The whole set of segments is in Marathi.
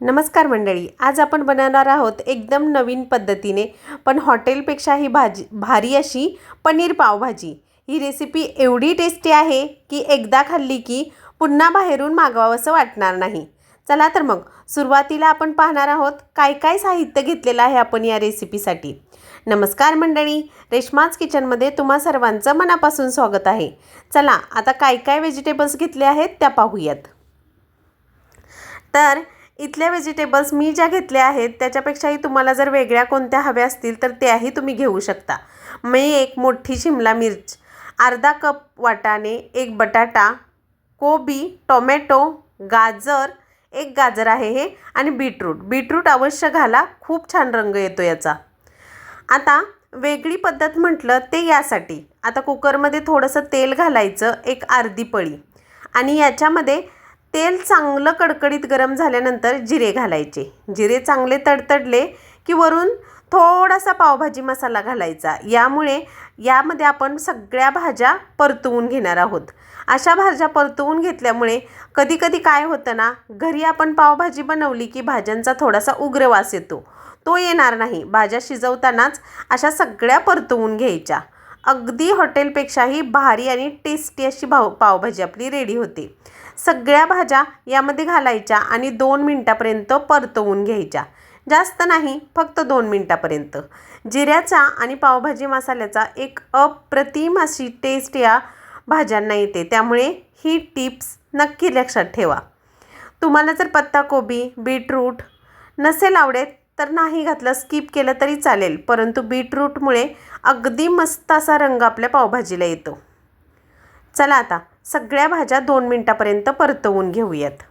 नमस्कार मंडळी आज आपण बनवणार आहोत एकदम नवीन पद्धतीने पण हॉटेलपेक्षा ही भाजी भारी अशी पनीर पावभाजी. ही रेसिपी एवढी टेस्टी आहे की एकदा खाल्ली की पुन्हा बाहेरून मागवावंसं वाटणार नाही. चला तर मग सुरुवातीला आपण पाहणार आहोत काय काय साहित्य घेतलेलं आहे आपण या रेसिपीसाठी नमस्कार मंडळी रेश्माच किचनमध्ये तुम्हा सर्वांचं मनापासून स्वागत आहे. चला आता काय काय व्हेजिटेबल्स घेतले आहेत त्या पाहूयात. तर इथल्या व्हेजिटेबल्स मी ज्या घेतल्या आहेत त्याच्यापेक्षाही तुम्हाला जर वेगळ्या कोणत्या हव्या असतील तर त्याही तुम्ही घेऊ शकता. मी एक मोठी शिमला मिर्च अर्धा कप वाटाणे एक बटाटा कोबी टोमॅटो गाजर एक गाजर आहे हे आणि बीटरूट. बीटरूट अवश्य घाला खूप छान रंग येतो याचा. आता वेगळी पद्धत म्हटलं ते यासाठी. आता कुकरमध्ये थोडंसं तेल घालायचं एक अर्धी पळी. आणि याच्यामध्ये तेल चांगलं कडकडीत गरम झाल्यानंतर जिरे घालायचे. जिरे चांगले तडतडले की वरून थोडासा पावभाजी मसाला घालायचा. यामुळे यामध्ये आपण सगळ्या भाज्या परतवून घेणार आहोत. अशा भाज्या परतवून घेतल्यामुळे कधीकधी काय होतं ना घरी आपण पावभाजी बनवली की भाज्यांचा थोडासा उग्र वास येतो. तो येणार नाही. भाज्या शिजवतानाच अशा सगळ्या परतवून घ्यायच्या. अगदी हॉटेलपेक्षाही भारी आणि टेस्टी अशी भाव पावभाजी आपली रेडी होते. सगळ्या भाज्या यामध्ये घालायच्या आणि दोन मिनटापर्यंत परतवून घ्यायच्या. जास्त नाही फक्त दोन मिनटापर्यंत. जिऱ्याचा आणि पावभाजी मसाल्याचा एक अप्रतिम अशी टेस्ट या भाज्यांना येते. त्यामुळे ही टिप्स नक्की लक्षात ठेवा. तुम्हाला जर पत्ताकोबी बीटरूट नसेल आवडेत तर नाही घातलं स्किप केलं तरी चालेल. परंतु बीटरूटमुळे अगदी मस्त असा रंग आपल्या पावभाजीला येतो. चला आता सगळ्या भाज्या दोन मिनटापर्यंत परतवून घेऊयात.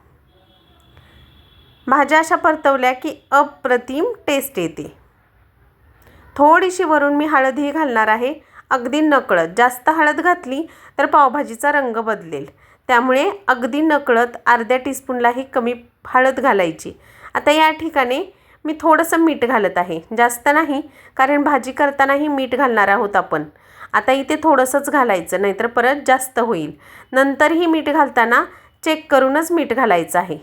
भाज्या अशा परतवल्या की अप्रतिम टेस्ट येते. थोडीशी वरून मी हळदही घालणार आहे. अगदी नकळत. जास्त हळद घातली तर पावभाजीचा रंग बदलेल. त्यामुळे अगदी नकळत अर्ध्या टीस्पूनलाही कमी हळद घालायची. आता या ठिकाणी मी थोडंसं मीठ घालत आहे. जास्त नाही कारण भाजी करतानाही मीठ घालणार आहोत आपण. आता इथे थोडंसंच घालायचं नाहीतर परत जास्त होईल. नंतरही मीठ घालताना चेक करूनच मीठ घालायचं आहे.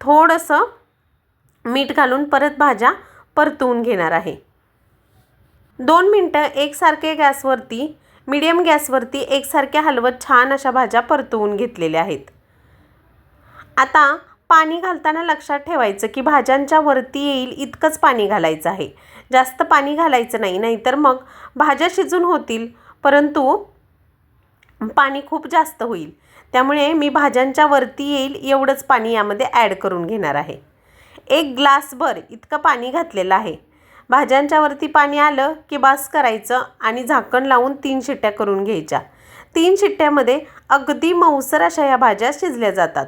थोडंसं मीठ घालून परत भाज्या परतवून घेणार आहे. दोन मिनटं एकसारखे गॅसवरती मीडियम गॅसवरती एकसारख्या हलवत छान अशा भाज्या परतवून घेतलेल्या आहेत. आता पाणी घालताना लक्षात ठेवायचं की भाज्यांच्या वरती येईल इतकंच पाणी घालायचं आहे. जास्त पाणी घालायचं नाही नाहीतर मग भाज्या शिजून होतील परंतु पाणी खूप जास्त होईल. त्यामुळे मी भाज्यांच्या वरती येईल एवढंच पाणी यामध्ये ॲड करून घेणार आहे. एक ग्लासभर इतकं पाणी घातलेलं आहे. भाज्यांच्या वरती पाणी आलं की बास करायचं आणि झाकण लावून तीन शिट्ट्या करून घ्यायच्या. तीन शिट्ट्यामध्ये अगदी मऊसर अशा या भाज्या शिजल्या जातात.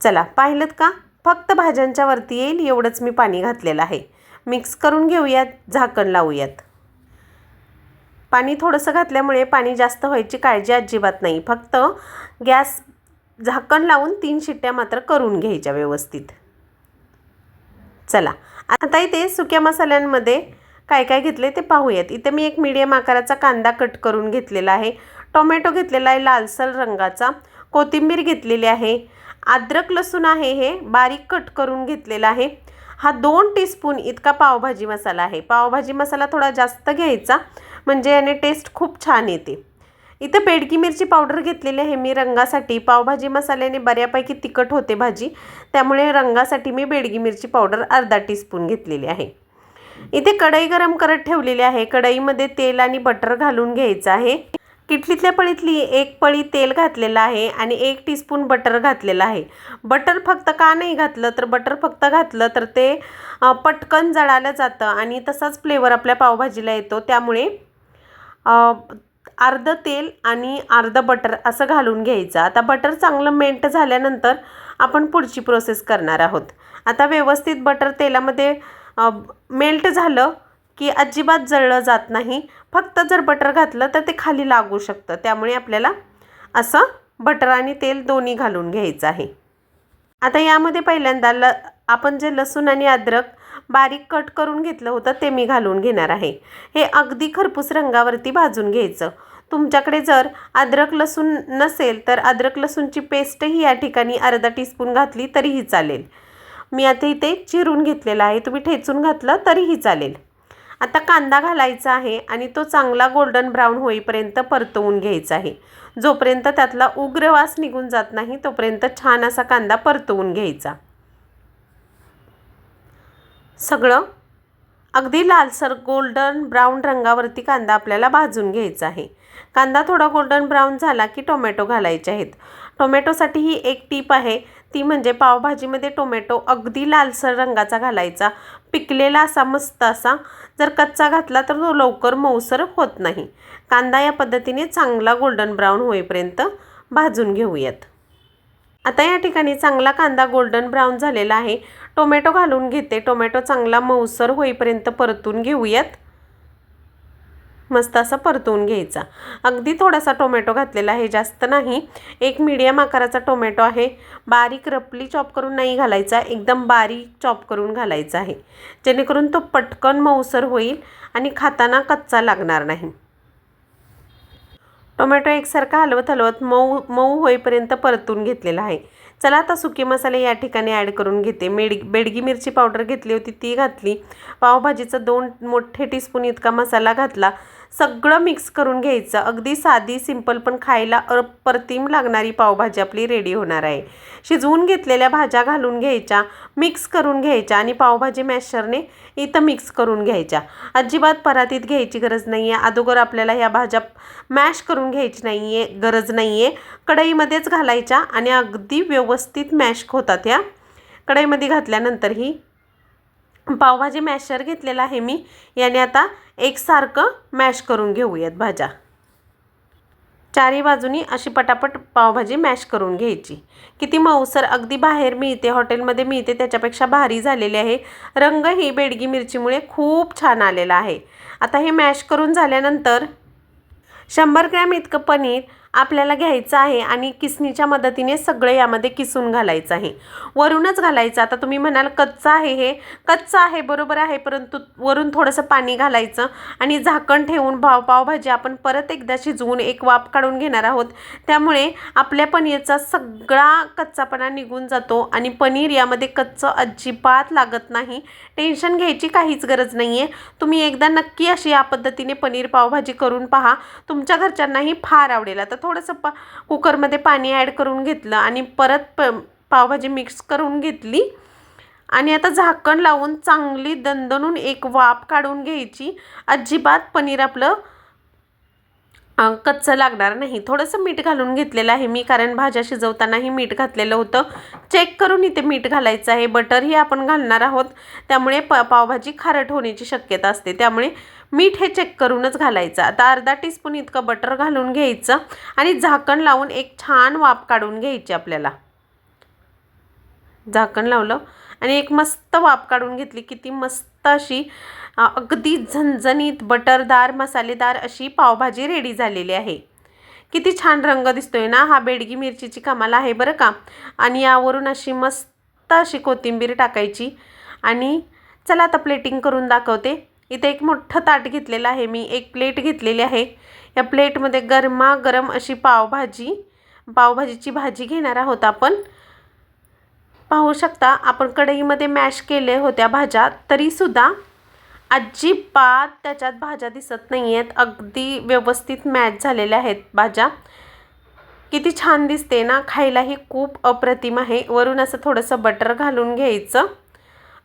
चला पाहिलं का? फक्त भाज्यांच्या वरती येईल एवढंच मी पाणी घातलेलं आहे. मिक्स करून घेऊयात झाकण लावूयात. पाणी थोडंसं घातल्यामुळे पाणी जास्त व्हायची काळजी अजिबात नाही. फक्त गॅस झाकण लावून तीन शिट्ट्या मात्र करून घ्यायच्या व्यवस्थित. चला आता इथे सुक्या मसाल्यांमध्ये काय काय घेतले ते पाहूयात. इथे मी एक मीडियम आकाराचा कांदा कट करून घेतलेला आहे. टोमॅटो घेतलेला आहे लालसर रंगाचा. कोथिंबीर घेतलेली आहे. अद्रक लसूण आहे हे बारीक कट करून घेतलेलं आहे. हा दोन टीस्पून इतका पावभाजी मसाला आहे. पावभाजी मसाला थोडा जास्त घ्यायचा म्हणजे याने टेस्ट खूप छान येते. इथं पेडकी मिरची पावडर घेतलेली आहे मी रंगासाठी. पावभाजी मसाल्याने बऱ्यापैकी तिखट होते भाजी त्यामुळे रंगासाठी मी बेडगी मिरची पावडर अर्धा टीस्पून घेतलेली आहे. इथे कढई गरम करत ठेवलेली आहे. कढईमध्ये तेल आणि बटर घालून घ्यायचं आहे. किटलीतल्या पळीतली एक पळी तेल घातलेलं आहे आणि एक टीस्पून बटर घातलेलं आहे. बटर फक्त का नाही घातलं? तर बटर फक्त घातलं तर ते पटकन जळालं जातं आणि तसाच फ्लेवर आपल्या पावभाजीला येतो. त्यामुळे अर्धं तेल आणि अर्धं बटर असं घालून घ्यायचं. आता बटर चांगलं मेल्ट झाल्यानंतर आपण पुढची प्रोसेस करणार आहोत. आता व्यवस्थित बटर तेलामध्ये मेल्ट झालं की अजिबात जळलं जात नाही. फक्त जर बटर घातलं तर ते खाली लागू शकतं. त्यामुळे आपल्याला असं बटर आणि तेल दोन्ही घालून घ्यायचं आहे. आता यामध्ये पहिल्यांदा ल आपण जे लसूण आणि अद्रक बारीक कट करून घेतलं होतं ते मी घालून घेणार आहे. हे अगदी खरपूस रंगावरती भाजून घ्यायचं. तुमच्याकडे जर अद्रक लसूण नसेल तर अद्रक लसूणची पेस्टही या ठिकाणी अर्धा टीस्पून घातली तरीही चालेल. मी आता इथे चिरून घेतलेलं आहे. तुम्ही ठेचून घातलं तरीही चालेल. आता कांदा घालायचा आहे आणि तो चांगला गोल्डन ब्राऊन होईपर्यंत परतवून घ्यायचा आहे. जोपर्यंत त्यातला उग्र वास निघून जात नाही तोपर्यंत छान असा कांदा परतवून घ्यायचा. सगळं? अगदी लालसर गोल्डन ब्राऊन रंगावरती कांदा आपल्याला भाजून घ्यायचा आहे. कांदा थोडा गोल्डन ब्राऊन झाला की टोमॅटो घालायचे आहेत. टोमॅटोसाठी ही एक टीप आहे ती म्हणजे पावभाजीमध्ये टोमॅटो अगदी लालसर रंगाचा घालायचा. पिकलेला असा मस्त असा. जर कच्चा घातला तर तो लवकर मऊसर होत नाही. कांदा या पद्धतीने चांगला गोल्डन ब्राऊन होईपर्यंत भाजून घेऊयात. आता या ठिकाणी चांगला कांदा गोल्डन ब्राऊन झालेला आहे. टोमॅटो घालून घेते. टोमॅटो चांगला मऊसर होईपर्यंत परतून घेऊयात. मस्त असा परतवून घ्यायचा. अगदी थोडासा टोमॅटो घातलेला आहे जास्त नाही. एक मीडियम आकाराचा टोमॅटो आहे. बारीक रपली चॉप करून नाही घालायचा एकदम बारीक चॉप करून घालायचा आहे. जेणेकरून तो पटकन मऊसर होईल आणि खाताना कच्चा लागणार नाही. टोमॅटो एकसारखा हलवत हलवत मऊ मऊ होईपर्यंत परतून घेतलेला आहे. चला आता सुके मसाले या ठिकाणी ॲड करून घेते. मेड बेडगी मिरची पावडर घेतली होती ती घातली. पावभाजीचं दोन मोठे टीस्पून इतका मसाला घातला. सगळं मिक्स करून घ्यायचं. अगदी साधी सिंपल पण खायला अप्रतिम लागणारी पावभाजी आपली रेडी होणार आहे. शिजवून घेतलेल्या भाज्या घालून घ्यायच्या मिक्स करून घ्यायच्या आणि पावभाजी मॅशरने इथं मिक्स करून घ्यायच्या. अजिबात परातीत घ्यायची गरज नाही आहे अगोदर आपल्याला ह्या भाज्या मॅश करून घ्यायची नाही आहे गरज नाही आहे कढईमध्येच घालायच्या आणि अगदी व्यवस्थित मॅश होतात ह्या. कढईमध्ये घातल्यानंतर ही पावभाजी मॅशर घेतलेला आहे मी. याने आता एकसारखं मॅश करून घेऊयात भाज्या. चारी बाजूनी अशी पटापट पावभाजी मॅश करून घ्यायची. किती मऊसर अगदी बाहेर मिळते हॉटेलमध्ये मिळते त्याच्यापेक्षा भारी झालेली आहे. रंग ही बेडगी मिरचीमुळे खूप छान आलेला आहे. आता हे मॅश करून झाल्यानंतर शंभर ग्रॅम इतकं पनीर आपल्याला घ्यायचं आहे आणि किसणीच्या मदतीने सगळे यामध्ये किसून घालायचं आहे. वरूनच घालायचं. आता तुम्ही म्हणाल कच्चं आहे हे. कच्चं आहे बरोबर आहे परंतु वरून थोडंसं पाणी घालायचं आणि झाकण ठेवून भाव पावभाजी आपण परत एकदा शिजवून एक वाफ काढून घेणार आहोत. त्यामुळे आपल्या पनीरचा सगळा कच्चापणा निघून जातो आणि पनीर यामध्ये कच्चं अजिबात लागत नाही. टेन्शन घ्यायची काहीच गरज नाही आहे तुम्ही एकदा नक्की अशी या पद्धतीने पनीर पावभाजी करून पहा. तुमच्या घरच्यांनाही फार आवडेल. आता थोडंसं पा कुकरमध्ये पाणी ॲड करून घेतलं आणि परत प पावभाजी मिक्स करून घेतली. आणि आता झाकण लावून चांगली दणदणून एक वाफ काढून घ्यायची. अजिबात पनीर आपलं कच्चं लागणार नाही. थोडंसं मीठ घालून घेतलेलं आहे मी कारण भाज्या शिजवतानाही मीठ घातलेलं होतं. चेक करून इथे मीठ घालायचं आहे. बटरही आपण घालणार आहोत. त्यामुळे प पावभाजी खारट होण्याची शक्यता असते. त्यामुळे मीठ हे चेक करूनच घालायचं. आता अर्धा टीस्पून इतकं बटर घालून घ्यायचं आणि झाकण लावून एक छान वाफ काढून घ्यायची आपल्याला. झाकण लावलं आणि एक मस्त वाफ काढून घेतली. किती मस्त अशी अगदी झणझणीत बटरदार मसालेदार अशी पावभाजी रेडी झालेली आहे. किती छान रंग दिसतोय ना हा बेडगी मिरचीची कमाल आहे बरं का? आणि यावरून अशी मस्त अशी कोथिंबीर टाकायची. आणि चला आता प्लेटिंग करून दाखवते. इथे एक मोठं ताट घेतलेलं आहे. मी एक प्लेट घेतलेली आहे. या प्लेटमध्ये गरमागरम अशी पावभाजी पावभाजीची भाजी घेणार आहोत आपण. पाहू शकता आपण कढईमध्ये मॅश केले होत्या भाज्या तरीसुद्धा अजिबात त्याच्यात भाज्या दिसत नाही आहेत अगदी व्यवस्थित मॅच झालेल्या आहेत भाज्या. किती छान दिसते ना खायलाही खूप अप्रतिम आहे. वरून असं थोडंसं बटर घालून घ्यायचं.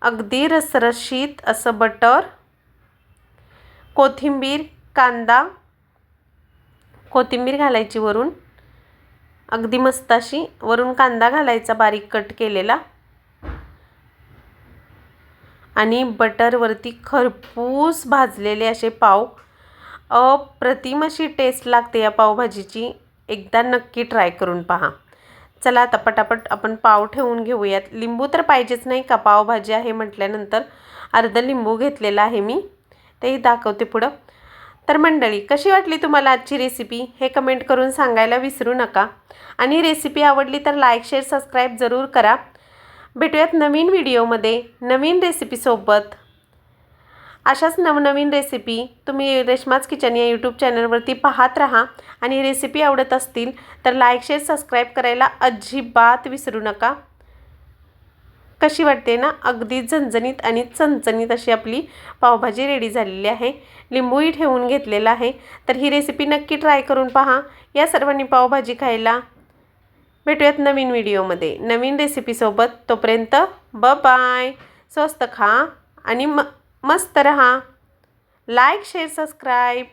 अगदी रसरशीत असं बटर कोथिंबीर कांदा. कोथिंबीर घालायची वरून. अगदी मस्त अशी वरून कांदा घालायचा बारीक कट केलेला. आणि बटरवरती खरपूस भाजलेले असे पाव. अप्रतिम अशी टेस्ट लागते या पावभाजीची. एकदा नक्की ट्राय करून पहा. चला आता पटापट आपण पाव ठेवून घेऊयात. लिंबू तर पाहिजेच नाही का? पावभाजी आहे म्हटल्यानंतर अर्ध लिंबू घेतलेला आहे मी. तेही दाखवते पुढं. तर मंडळी कशी वाटली तुम्हाला आजची रेसिपी हे कमेंट करून सांगायला विसरू नका. आणि रेसिपी आवडली तर लाईक शेअर सबस्क्राईब जरूर करा. भेटूयात नवीन व्हिडिओमध्ये नवीन रेसिपीसोबत अशाच नवनवीन रेसिपी तुम्ही रेशमाच किचन या यूट्यूब चॅनलवरती पाहत राहा आणि रेसिपी आवडत असतील तर लाईक शेअर सबस्क्राईब करायला अजिबात विसरू नका. कशी वाटते ना अगदी झणझणीत आणि चणचणीत अशी आपली पावभाजी रेडी झालेली आहे. लिंबूही ठेवून घेतलेला आहे. तर ही रेसिपी नक्की ट्राय करून पहा. या सर्वांनी पावभाजी खायला भेटूयात नवीन व्हिडिओमध्ये. नवीन रेसिपीसोबत तोपर्यंत ब बाय स्वस्त खा आणि म मस्त रहा. Like share subscribe